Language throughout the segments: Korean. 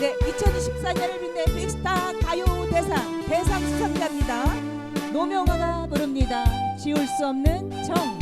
네, 2024년을 빛낸 빅스타 가요 대상 대상 수상자입니다. 노명화가 부릅니다. 지울 수 없는 정.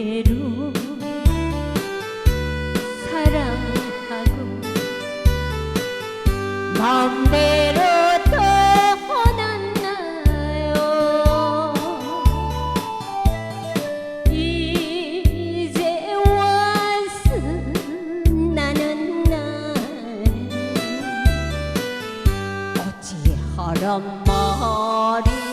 마음대로 사랑하고 마음대로 떠났나요. 이제 와서 나는 날 어찌 하란 말인가요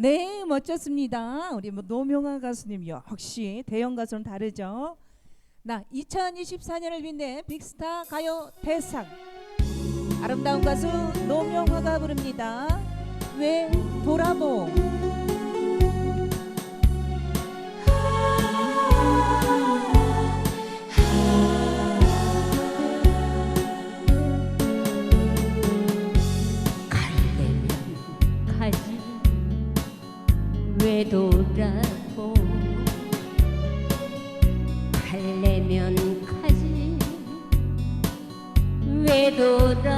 네, 멋졌습니다. 우리 뭐 노명화 가수님 역시 대형 가수는 다르죠. 나 2024년을 빛낸 빅스타 가요 대상 아름다운 가수 노명화가 부릅니다. 왜 돌아보? 왜 돌아보 갈래면 가지. 왜 돌아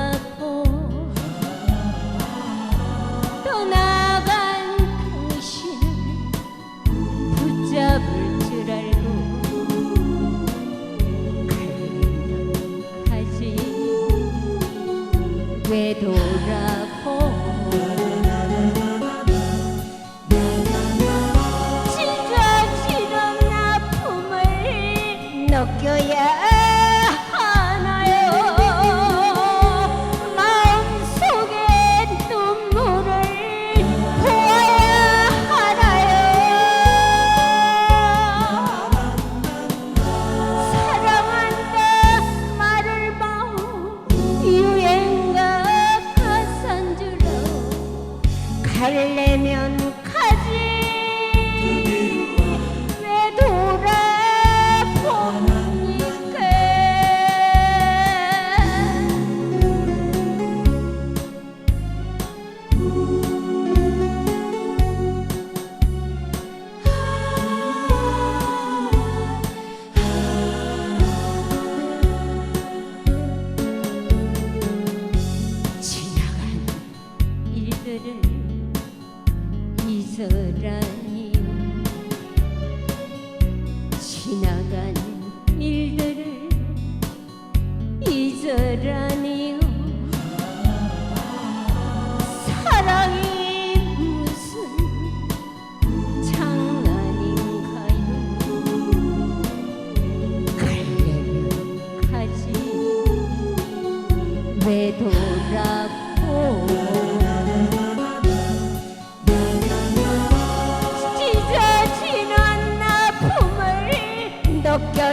설레면 가지. 왜 돌아보니까 지나간 일들은 서 랑이 지나간 일들을 잊어라니요. 사랑이 무슨 장난인가요? 갈래는 가지. 왜 돌아가 아픔을 느껴